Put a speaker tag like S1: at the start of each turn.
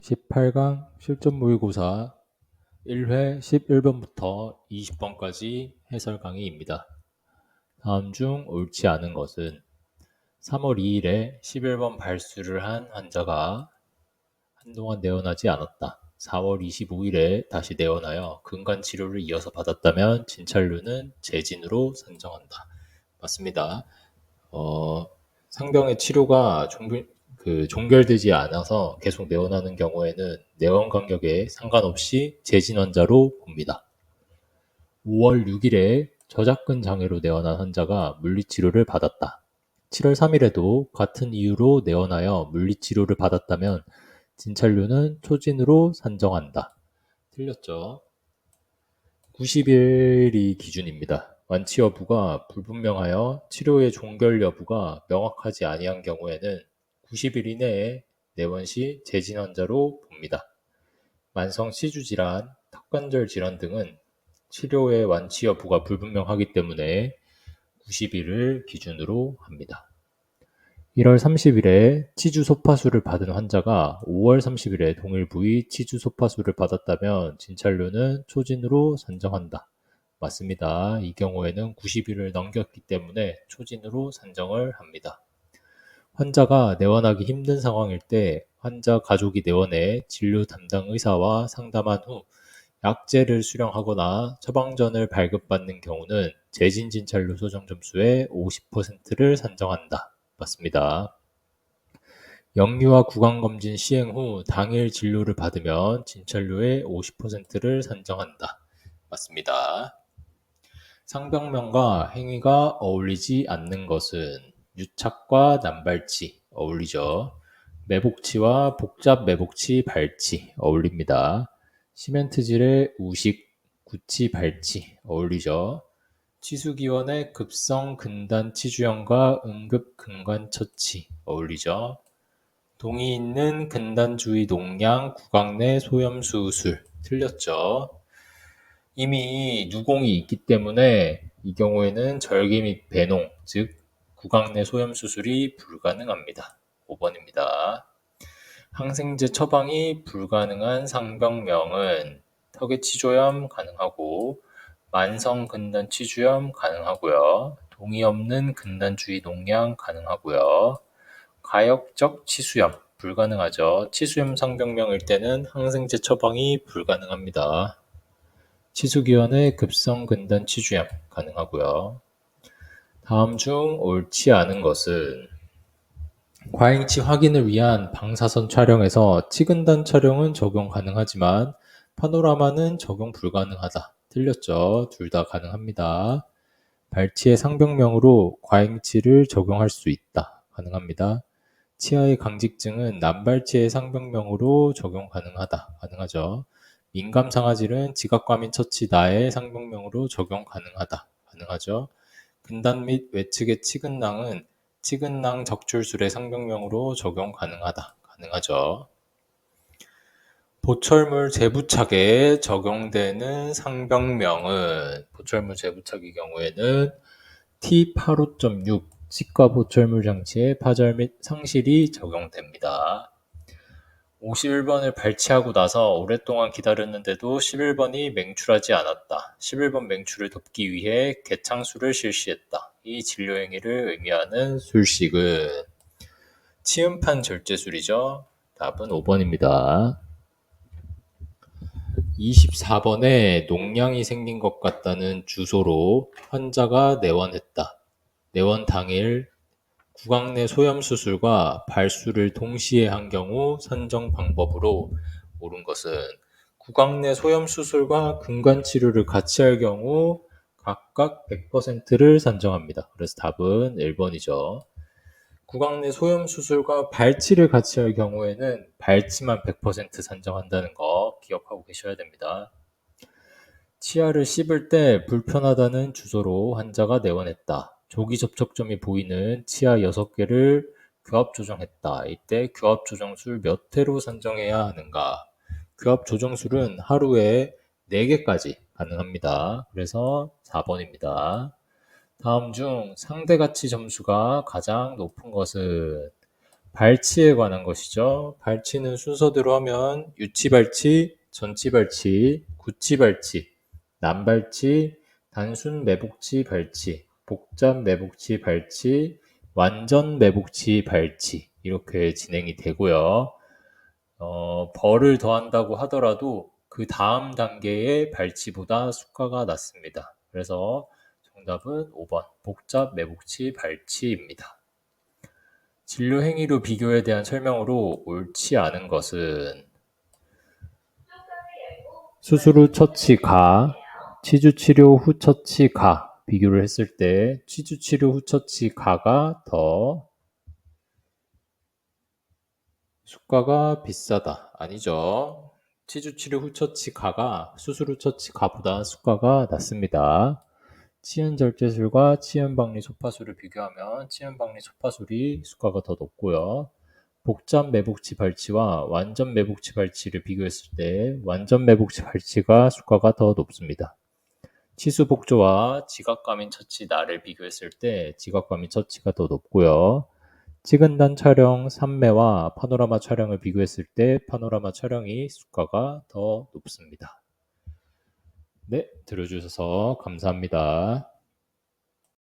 S1: 18강 실전 모의고사 1회 11번부터 20번까지 해설 강의입니다. 다음 중 옳지 않은 것은 3월 2일에 11번 발수를 한 환자가 한동안 내원하지 않았다. 4월 25일에 다시 내원하여 근간 치료를 이어서 받았다면 진찰류는 재진으로 산정한다. 맞습니다. 어, 상병의 치료가 종교, 그 종결되지 않아서 계속 내원하는 경우에는 내원 간격에 상관없이 재진 환자로 봅니다. 5월 6일에 저작근 장애로 내원한 환자가 물리치료를 받았다. 7월 3일에도 같은 이유로 내원하여 물리치료를 받았다면 진찰료는 초진으로 산정한다. 틀렸죠? 90일이 기준입니다. 완치 여부가 불분명하여 치료의 종결 여부가 명확하지 아니한 경우에는 90일 이내에 내원 시 재진 환자로 봅니다. 만성 시주 질환, 턱관절 질환 등은 치료의 완치 여부가 불분명하기 때문에 90일을 기준으로 합니다. 1월 30일에 치주 소파수를 받은 환자가 5월 30일에 동일 부위 치주 소파수를 받았다면 진찰료는 초진으로 산정한다. 맞습니다. 이 경우에는 90일을 넘겼기 때문에 초진으로 산정을 합니다. 환자가 내원하기 힘든 상황일 때 환자 가족이 내원해 진료 담당 의사와 상담한 후 약제를 수령하거나 처방전을 발급받는 경우는 재진 진찰료 소정 점수의 50%를 산정한다. 맞습니다. 영유아 구강 검진 시행 후 당일 진료를 받으면 진찰료의 50%를 산정한다. 맞습니다. 상병명과 행위가 어울리지 않는 것은 유착과 남발치 어울리죠. 매복치와 복잡 매복치 발치 어울립니다. 시멘트질의 우식, 구치 발치 어울리죠. 치수기원의 급성 근단 치주형과 응급 근관 처치 어울리죠. 동이 있는 근단 주위 농양 구강 내 소염 수 술 틀렸죠. 이미 누공이 있기 때문에 이 경우에는 절개 및 배농, 즉 구강 내 소염 수술이 불가능합니다. 5번입니다. 항생제 처방이 불가능한 상병명은 턱의 치조염 가능하고 만성 근단 치주염 가능하고요. 동의 없는 근단 주위 농양 가능하고요. 가역적 치수염 불가능하죠. 치수염 상병명일 때는 항생제 처방이 불가능합니다. 치수기원의 급성 근단 치주염 가능하고요. 다음 중 옳지 않은 것은 과잉치 확인을 위한 방사선 촬영에서 치근단 촬영은 적용 가능하지만 파노라마는 적용 불가능하다. 틀렸죠. 둘 다 가능합니다. 발치의 상병명으로 과잉치를 적용할 수 있다. 가능합니다. 치아의 강직증은 남발치의 상병명으로 적용 가능하다. 가능하죠. 민감 상아질은 지각과민 처치 나의 상병명으로 적용 가능하다. 가능하죠. 근단 및 외측의 치근낭은 치근낭 적출술의 상병명으로 적용 가능하다. 가능하죠. 보철물 재부착에 적용되는 상병명은 보철물 재부착의 경우에는 T85.6 치과 보철물 장치의 파절 및 상실이 적용됩니다. 51번을 발치하고 나서 오랫동안 기다렸는데도 11번이 맹출하지 않았다. 11번 맹출을 돕기 위해 개창술을 실시했다. 이 진료 행위를 의미하는 술식은 치음판 절제술이죠. 답은 5번입니다. 24번에 농양이 생긴 것 같다는 주소로 환자가 내원했다. 내원 당일 구강 내 소염 수술과 발수를 동시에 한 경우 산정 방법으로 옳은 것은 구강 내 소염 수술과 근관 치료를 같이 할 경우 각각 100%를 산정합니다. 그래서 답은 1번이죠. 구강 내 소염 수술과 발치를 같이 할 경우에는 발치만 100% 산정한다는 거 기억하고 계셔야 됩니다. 치아를 씹을 때 불편하다는 주소로 환자가 내원했다. 조기 접촉점이 보이는 치아 6개를 교합 조정했다. 이때 교합 조정술 몇 회로 산정해야 하는가? 교합 조정술은 하루에 4개까지 가능합니다. 그래서 4번입니다. 다음 중 상대 가치 점수가 가장 높은 것은 발치에 관한 것이죠. 발치는 순서대로 하면 유치발치, 전치발치, 구치발치, 난발치, 단순 매복치 발치, 복잡 매복치 발치, 완전 매복치 발치 이렇게 진행이 되고요. 어, 벌을 더한다고 하더라도 그 다음 단계의 발치보다 수가가 낮습니다. 그래서 정답은 5번 복잡 매복치 발치입니다. 진료 행위로 비교에 대한 설명으로 옳지 않은 것은 수술 후 처치 가, 치주 치료 후 처치 가 비교를 했을 때 치주 치료 후 처치 가가 더 수가가 비싸다. 아니죠. 치주 치료 후 처치 가가 수술 후 처치 가보다 수가가 낮습니다. 치연 절제술과 치연 박리 소파술을 비교하면 치연 박리 소파술이 수가가 더 높고요. 복잡 매복치 발치와 완전 매복치 발치를 비교했을 때 완전 매복치 발치가 수가가 더 높습니다. 치수 복조와 지각과민 처치 나를 비교했을 때 지각과민 처치가 더 높고요. 찍은단 촬영 3매와 파노라마 촬영을 비교했을 때 파노라마 촬영이 수가가 더 높습니다. 네, 들어주셔서 감사합니다.